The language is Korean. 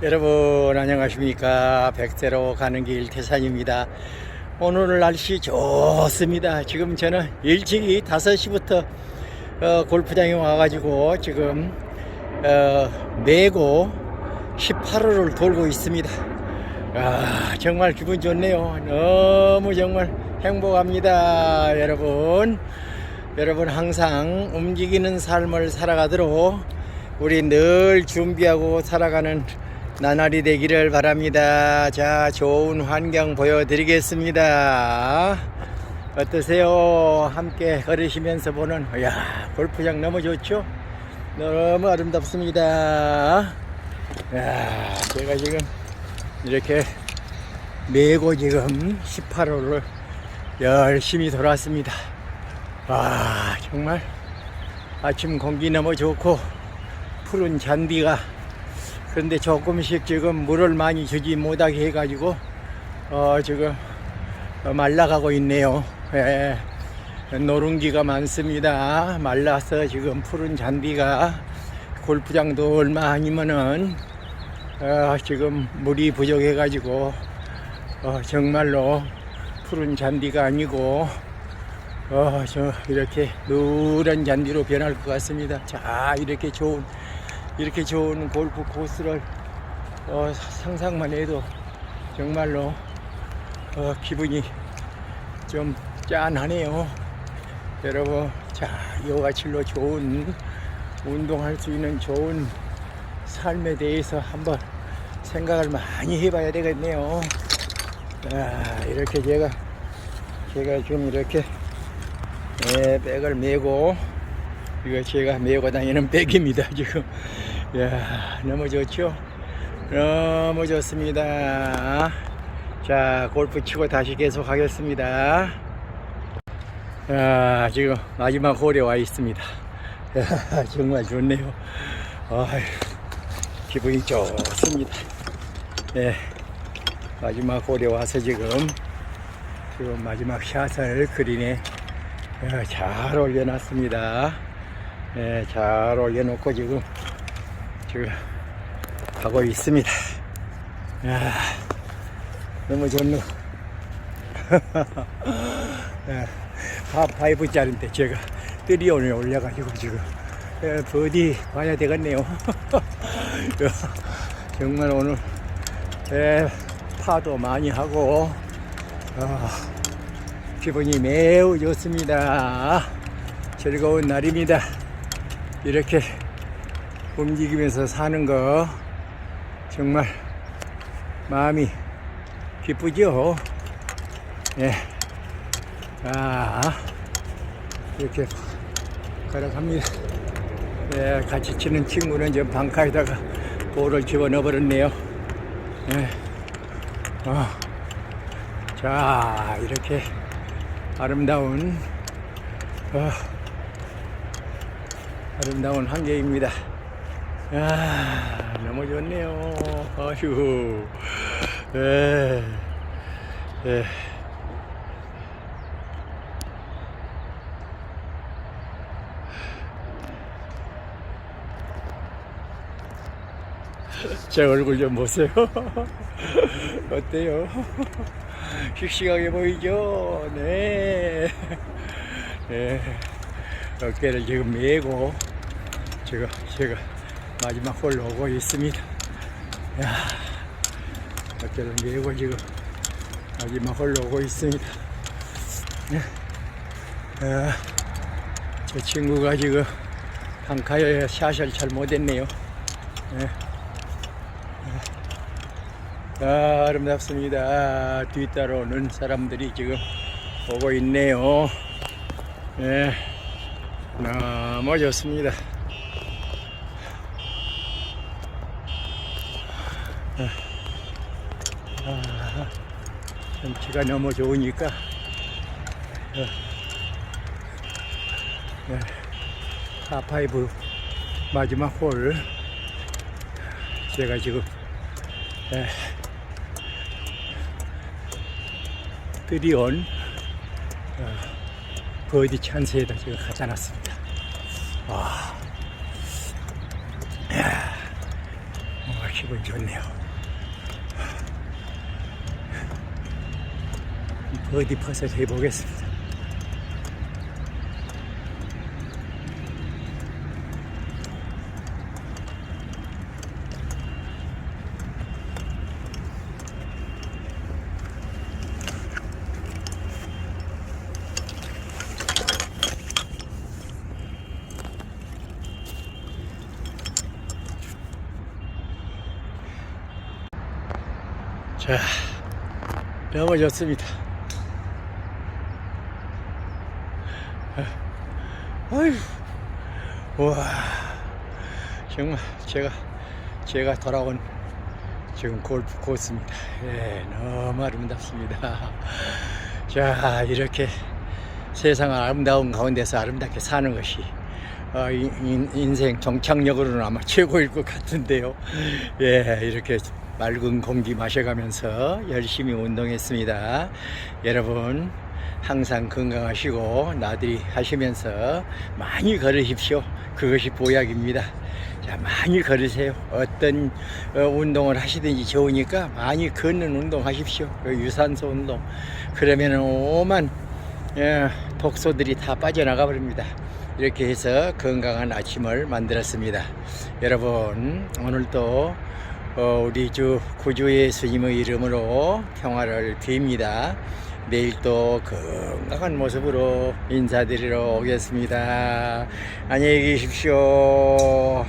여러분 안녕하십니까? 백대로 가는 길 태산입니다. 오늘 날씨 좋습니다. 지금 저는 일찍이 5시부터 어, 골프장에 와가지고 지금 어, 매고 18호를 돌고 있습니다. 아, 정말 기분 좋네요. 너무 정말 행복합니다 여러분. 여러분 항상 움직이는 삶을 살아가도록 우리 늘 준비하고 살아가는 나날이 되기를 바랍니다. 자, 좋은 환경 보여드리겠습니다. 어떠세요? 함께 걸으시면서 보는, 야 골프장 너무 좋죠? 너무 아름답습니다. 야 제가 지금 이렇게 메고 지금 18호를 열심히 돌았습니다. 와, 정말 아침 공기 너무 좋고 푸른 잔디가 그런데 조금씩 지금 물을 많이 주지 못하게 해가지고 어 지금 어, 말라가고 있네요. 예. 노른기가 많습니다. 말라서 지금 푸른 잔디가 골프장도 얼마 아니면은 어, 지금 물이 부족해가지고 어, 정말로 푸른 잔디가 아니고 어, 저 이렇게 노란 잔디로 변할 것 같습니다. 자, 이렇게 좋은 이렇게 좋은 골프 코스를 어, 상상만 해도 정말로 어, 기분이 좀 짠하네요. 여러분, 자, 요가칠로 좋은 운동할 수 있는 좋은 삶에 대해서 한번 생각을 많이 해봐야 되겠네요. 아, 이렇게 제가 제가 지금 이렇게 네, 백을 메고 이거 제가 메고 다니는 백입니다 지금 야 너무 좋죠? 너무 좋습니다. 자 골프 치고 다시 계속 하겠습니다. 아 지금 마지막 홀에 와 있습니다. 야, 정말 좋네요. 아휴, 기분이 좋습니다. 예 마지막 홀에 와서 지금 지금 마지막 샷을 그린에 예, 잘 올려놨습니다. 예, 잘 올려놓고 지금 지금 가고 있습니다. 야, 너무 좋네. 예, 파5 짜리인데 제가 뜨리온에 올려가지고 지금 예, 버디 봐야 되겠네요. 야, 정말 오늘 예, 파도 많이 하고 아, 기분이 매우 좋습니다. 즐거운 날입니다. 이렇게 움직이면서 사는 거 정말 마음이 기쁘죠? 예. 아, 이렇게 걸어갑니다. 예, 같이 치는 친구는 저 방카에다가 볼을 집어넣어 버렸네요. 예. 아, 자, 이렇게 아름다운 어, 아름다운 환경입니다. 아, 너무 좋네요. 아휴, 에, 에. 제 얼굴 좀 보세요. 어때요? 씩씩하게 보이죠? 네. 네. 어깨를 지금 메고 제가 제가 마지막 홀로 오고 있습니다. 야, 어깨를 메고 지금 마지막 홀로 오고 있습니다. 네. 아, 제 친구가 지금 방카에 샷을 잘 못했네요. 네. 아, 아름답습니다. 뒤따라 오는 사람들이 지금 오고 있네요. 예, 너무 좋습니다. 아, 경치가 너무 좋으니까 어, 예, 파5 마지막 홀 제가 지금 예, 뜨리온 어, 버디 찬스에다 지금 갖다 놨습니다. 와. 어, 기분 좋네요. 버디 퍼서 해보겠습니다. 자, 넘어졌습니다. 어휴, 와, 정말 제가 제가 돌아온 지금 골프 코스입니다. 예, 너무 아름답습니다. 자, 이렇게 세상 아름다운 가운데서 아름답게 사는 것이 어, 인- 인- 인생 정착력으로는 아마 최고일 것 같은데요. 예, 이렇게 맑은 공기 마셔가면서 열심히 운동했습니다. 여러분, 항상 건강하시고 나들이 하시면서 많이 걸으십시오. 그것이 보약입니다. 자, 많이 걸으세요. 어떤 어, 운동을 하시든지 좋으니까 많이 걷는 운동 하십시오. 그 유산소 운동. 그러면 오만 예, 독소들이 다 빠져나가 버립니다. 이렇게 해서 건강한 아침을 만들었습니다. 여러분, 오늘도 어, 우리 주 구주 예수님의 이름으로 평화를 빕니다. 내일 또 건강한 모습으로 인사드리러 오겠습니다. 안녕히 계십시오.